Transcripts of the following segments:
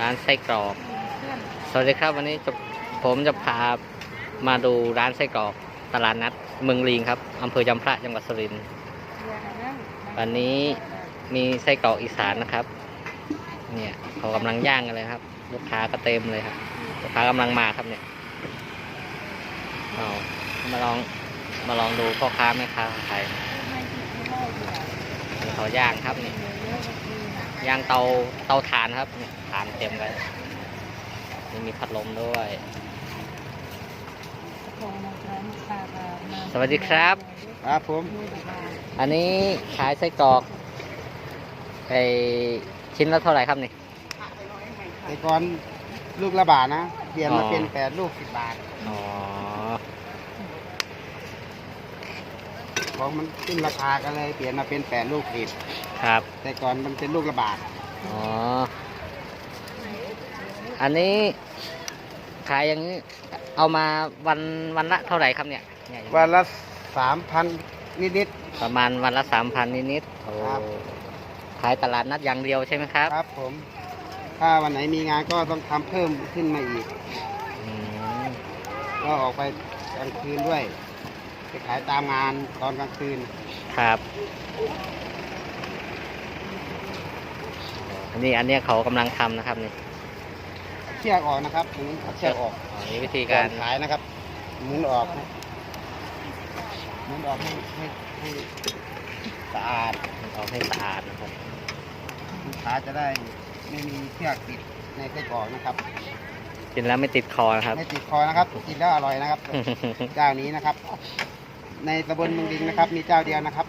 ร้านไส้กรอกสวัสดีครับวันนี้จะผมจะพามาดูร้านไส้กรอกตลาดนัดเมืองลีงครับอำเภอจำพระจังหวัดสุรินทร์วันนี้มีไส้กรอกอีสานนะครับ เนี่ยเขากำลังย่างกันเลยครับ ลูกค้าก็เต็มเลยครับลูกค้ากำลังมาครับเนี่ยเอามาลองมาลองดูพ่อค้าแม่ค้าขายนี่เขาย่างครับเนี่ ยย่างเตาเตาถ่านครับเนี่ยถ่านเต็มเลยนี่มีพัดลมด้วย สวัสดีครับ ครับผม อันนี้ขายไส้กรอกไอชิ้นละเท่าไหร่ครับนี่แต่ก่อนลูกละบาทนะ เปลี่ยนมาอ๋อเป็นแปดลูกสิบบาท อ๋อ ของมันขึ้นราคากันเลยเปลี่ยนมาเป็นแปดลูกสิบครับแต่ก่อนมันเป็นลูกละบาทอ๋ออันนี้ขายอย่างนี้เอามาวันวันละเท่าไหร่ครับเนี่ยเนี่ยวันละสามพันนิด ประมาณวันละสามพันนิดๆโอ้ครับ ขายตลาดนัดอย่างเดียวใช่ไหมครับ ๆครับผม ถ้าวันไหนมีงานก็ต้องทำเพิ่มขึ้นมาอีก อืมก็ออกไปกลางคืนด้วย ไปขายตามงานตอนกลางคืน ครับ อันนี้อันเนี้ยเขากำลังทำนะครับนี่เชือกออกนะครับหมุนเอาเชือกออกอ๋อนี่วิธีก่กาอรนขายนะครับหมุนออกนะหมุนออกให้ให้ให้สะอาดเอาให้สะอาดนะครับลูกค้าจะได้ไม่มีเชือกติดในไส้กรอกนะครับ กินแล้วไม่ติดคอนะครับ ไม่ติดคอนะครับ กินแล้วอร่อยนะครับ เจ้านี้นะครับ ในตำบลเมืองดิงนะครับ มีเจ้าเดียวนะครับ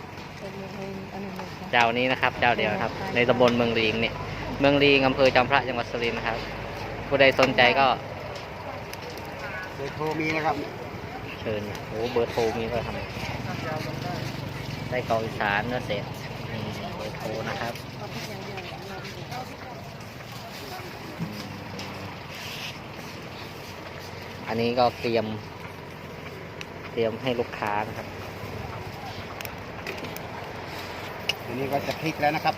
เจ้านี้นะครับ เจ้าเดียวนะครับ ในตำบลเมืองลีงเนี่ย เมืองลีงอำเภอจำพระจังหวัดสุรินทร์นะครับ ผู้ใดสนใจก็โดยโทรมีนะครับ เชิญโอ้เบอร์โทรมีด้วยครับได้กรอกอีสานเนื้อเสร็จนี่เบอร์โทรนะครับอืมอันนี้ก็เตรียม เตรียมให้ลูกค้านะครับทีนี้ก็จะพลิกแล้วนะครับ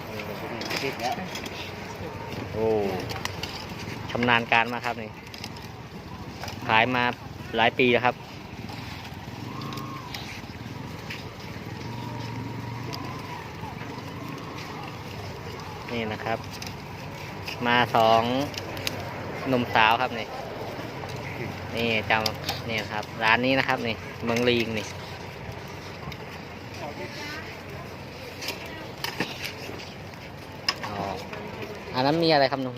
พลิกแล้วโอ้ชำนาญการมากครับนี่ขายมาหลายปีแล้วครับนี่นะครับ มาสองหนุ่มสาวครับนี่ นี่จำนี่ครับ ร้านนี้นะครับนี่เมืองลีงนี่อ๋ออันนั้นมีอะไรครับหนุ่ม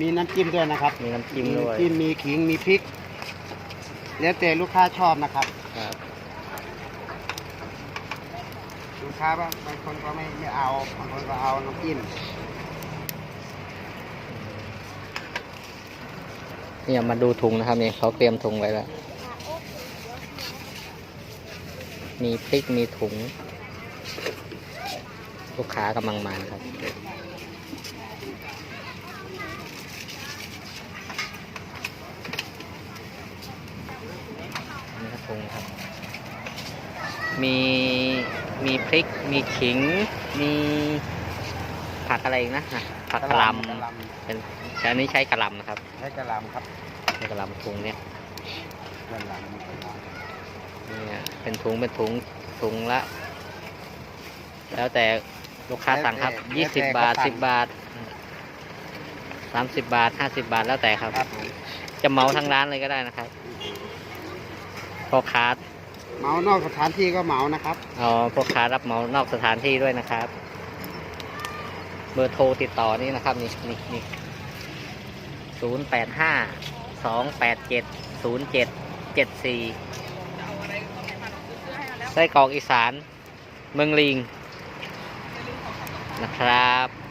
มีน้ำจิ้มด้วยนะครับ มีน้ำจิ้มด้วยมีน้ำจิ้มมีขิงมีพริก แล้วแต่ลูกค้าชอบนะครับครับลูกค้าบางบางคนก็ไม่ไม่เอาบางคนก็เอาน้ำจิ้ม เนี่ยมาดูถุงนะครับนี่เขาเตรียมถุงไว้แล้ว มีพริกมีถุง ลูกค้ากำลังมานะครับนี่ครับถุงครับ มีมีพริกมีขิงมี ผักอะไรอีกนะอะผักกะหล่กะหำล่เป็นแต่อันนี้ใช้กระหลำนะครับใช้กะหล่ำครับใช้กระหลำถุงเนี่ยกะหล่ำกะหล่เนี่ยเป็นถุงเป็นถุงถุงละ แล้วแต่ลูกค้าสั่งครับยี่สิบบาทสิบบาทสามสิบบาทห้าสิบบาทแล้วแต่ครับำครับผมจะเหมาทั้งร้านเลยก็ได้นะครับพ่อค้า เหมานอกสถานที่ก็เหมานะครับ อ๋อพ่อค้ารับเหมานอกสถานที่ด้วยนะครับ เบอร์โทรติดต่อนี่นะครับนี่นี่นี่ศูนย์แปดห้าสองแปดเจ็ดศูนย์เจ็ดเจ็ดสี่ไส้กรอกอีสาน เมืองลิงนะครับ